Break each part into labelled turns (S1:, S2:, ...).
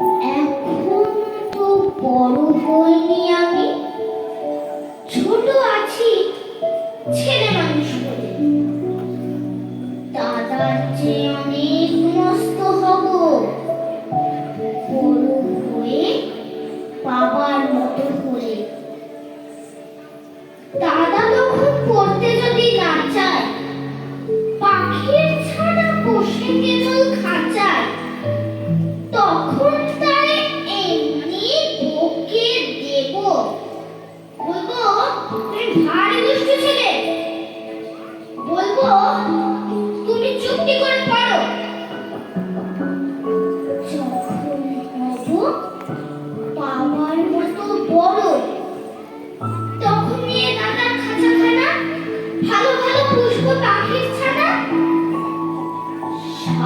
S1: এখন তো বড় হইনি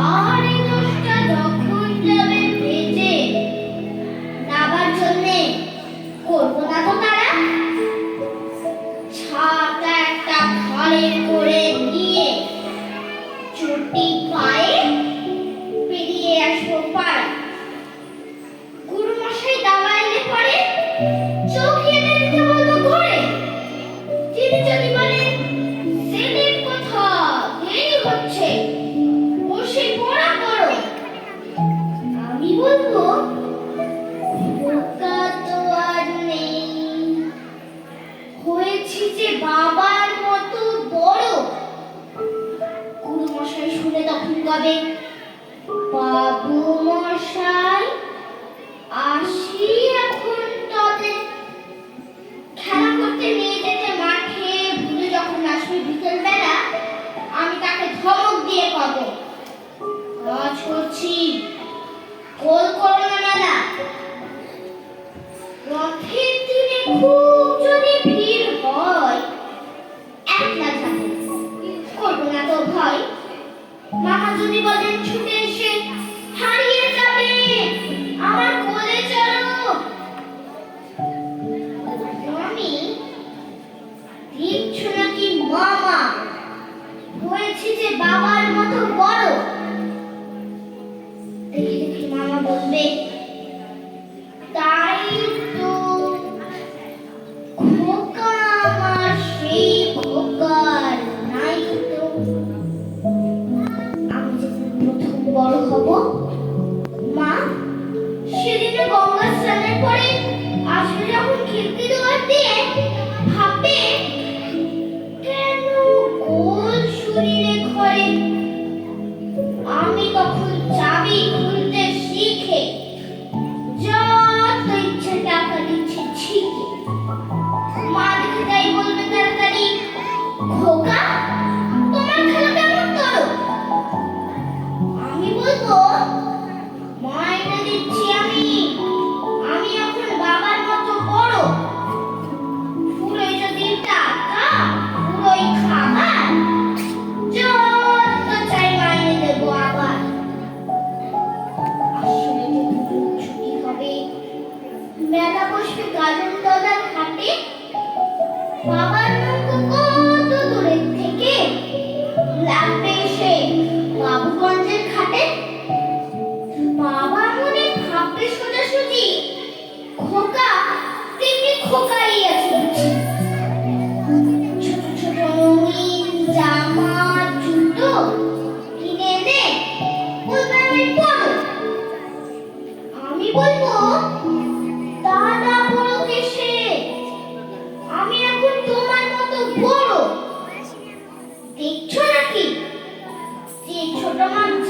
S1: সাড়ে দশটা যখন যাবে বাবার মতো বড়। গুরু মশাই শুনে তখন কবে খুব যদি ভিড় হয় একলা যাবে করব না তো ভয় মামা যদি বলেন ছুটে এসে হারিয়ে যাবে আমার কোলে চলো আমি দিচ্ছ নাকি মামা হয়েছে যে বাবার মতো বড় দেখি দেখি মামা বলবে বড় হব। খোকা, তেমনি খোকাই আছে। ছোট জামা, জুতো কিনে আমি বলব, দাদা বড় বড়। দেখছ নাকি? যে ছোট মার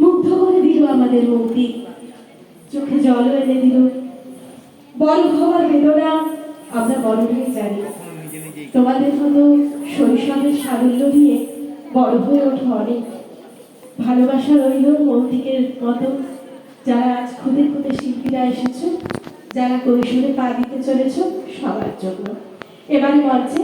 S2: মুগ্ধ করে দিল আমাদের মুক্তি চোখে জল এনে দিল। বড় হওয়ার বেদনা আমরা বড় জানি। তোমাদের মতো শৈশবের সারল্য নিয়ে বড় হয়ে ওঠো অনেক। ভালোবাসা রইল মৌতিকের মতো। যারা আজ খুদে খুদে শিল্পীরা এসেছ, যারা কৈশোরে পা দিতে চলেছ, সবার জন্য। এবারে মঞ্চে